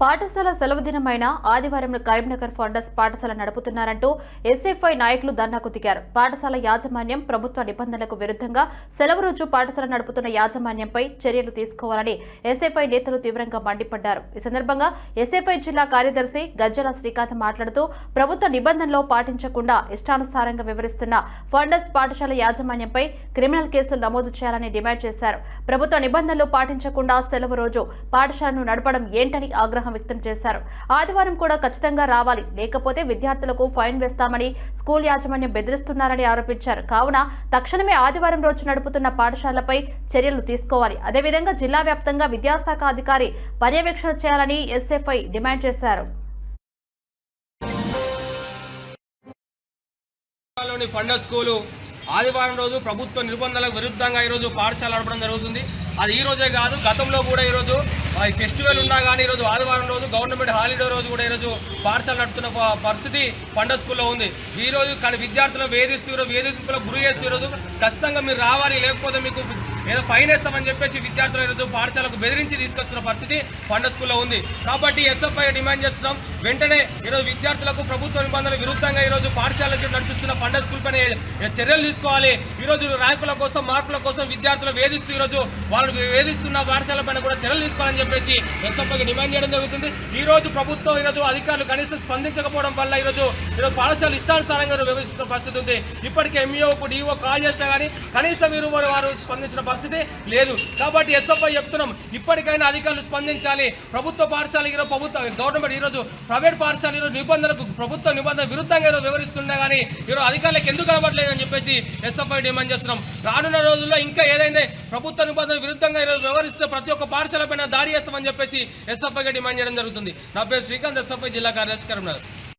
పాఠశాల సెలవు దినమైన ఆదివారం కరీంనగర్ ఫౌండర్స్ పాఠశాల నడుపుతున్నారంటూ ఎస్ఎఫ్ఐ నాయకులు ధర్నాకు దిగారు. పాఠశాల యాజమాన్యం ప్రభుత్వ నిబంధనలకు విరుద్ధంగా సెలవు రోజు పాఠశాల నడుపుతున్న యాజమాన్యంపై చర్యలు తీసుకోవాలని ఎస్ఎఫ్ఐ నేతలు తీవ్రంగా మండిపడ్డారు. ఈ సందర్భంగా ఎస్ఎఫ్ఐ జిల్లా కార్యదర్శి గజ్జల శ్రీకాంత్ మాట్లాడుతూ ప్రభుత్వ నిబంధనలో పాటించకుండా ఇష్టానుసారంగా వివరిస్తున్న ఫౌండర్స్ పాఠశాల యాజమాన్యంపై క్రిమినల్ కేసులు నమోదు చేయాలని డిమాండ్ చేశారు. ప్రభుత్వ నిబంధనలు పాటించకుండా సెలవు రోజు పాఠశాలను నడపడం ఏంటని ఆగ్రహం వ్యక్తం చేశారు. ఆదివారం కూడా ఖచ్చితంగా రావాలి. లేకపోతే విద్యార్థులకు ఫైన్ వేస్తామని స్కూల్ యాజమాన్యం బెదిరిస్తున్నారని ఆరోపించారు. కావున తక్షణమే ఆదివారం రోజు నడుపుతున్న పాఠశాలపై చర్యలు తీసుకోవాలి. అదేవిధంగా జిల్లా వ్యాప్తంగా విద్యాశాఖ అధికారి పర్యవేక్షణ చేయాలని ఎస్ఎఫ్ఐ డిమాండ్ చేశారు. లోని ఫండర్ స్కూలు ఆదివారం రోజు ప్రభుత్వ నిబంధనలకు విరుద్ధంగా ఈరోజు పాఠశాల నడపడం జరుగుతుంది. అది ఈ రోజే కాదు గతంలో కూడా ఈరోజు ఈ ఫెస్టివల్ ఉన్నా కానీ ఈరోజు ఆదివారం రోజు గవర్నమెంట్ హాలిడే రోజు కూడా ఈరోజు పాఠశాల నడుపుతున్న పరిస్థితి పండ స్కూల్లో ఉంది. ఈ రోజు కానీ విద్యార్థులను వేధిస్తూ వేధింపులకు గురి చేస్తూ ఈరోజు ఖచ్చితంగా మీరు రావాలి లేకపోతే మీకు ఏదో ఫైన్ వేస్తామని చెప్పేసి విద్యార్థులు ఈరోజు పాఠశాలకు బెదిరించి తీసుకొస్తున్న పరిస్థితి పండ స్కూల్లో ఉంది. కాబట్టి ఎస్ఎఫ్ఐ డిమాండ్ చేస్తున్నాం. వెంటనే ఈరోజు విద్యార్థులకు ప్రభుత్వ నిబంధనల విరుద్ధంగా ఈరోజు పాఠశాల నడిపిస్తున్న పండ స్కూల్ పైన చర్యలు తీసుకోవాలి. ఈరోజు ర్యాంకుల కోసం మార్కుల కోసం విద్యార్థులు వేధిస్తూ ఈరోజు వాళ్ళు వేధిస్తున్న పాఠశాల పైన కూడా చర్యలు తీసుకోవాలని చెప్పేసి ఎస్ఎఫ్ఐకి డిమాండ్ చేయడం జరుగుతుంది. ఈ రోజు ప్రభుత్వం ఈరోజు అధికారులు కనీసం స్పందించకపోవడం వల్ల ఈరోజు ఈరోజు పాఠశాల ఇష్టానుసారంగా వ్యవహరిస్తున్న పరిస్థితి ఉంది. ఇప్పటికే ఎంఈఓకు డిఓ కాల్ చేసినా కానీ కనీసం మీరు వారు వారు స్పందించిన పరిస్థితి లేదు. కాబట్టి ఎస్ఎఫ్ఐ చెప్తున్నాం. ఇప్పటికైనా అధికారులు స్పందించాలి. ప్రభుత్వ పాఠశాల ఈరోజు ప్రభుత్వ గవర్నమెంట్ ఈరోజు ప్రైవేట్ పాఠశాల ఈరోజు నిబంధనలకు ప్రభుత్వ నిబంధన విరుద్ధంగా ఈరోజు వివరిస్తున్నా కానీ ఈరోజు అధికారులకు ఎందుకు కనబడలేదని చెప్పేసి ఎస్ఎఫ్ఐ డిమాండ్ చేస్తున్నాం. రానున్న రోజుల్లో ఇంకా ఏదైతే ప్రభుత్వ నిబంధన విరుద్ధంగా ఈరోజు వ్యవహరిస్తే ప్రతి ఒక్క పాఠశాల పైన దాడి చేస్తామని చెప్పేసి ఎస్ఎఫ్ఐగా డిమాండ్ చేయడం జరుగుతుంది. నా పేరు శ్రీకాంత్ ఎస్ఎఫ్ఐ జిల్లా కార్యదర్శి కరీంనగర్.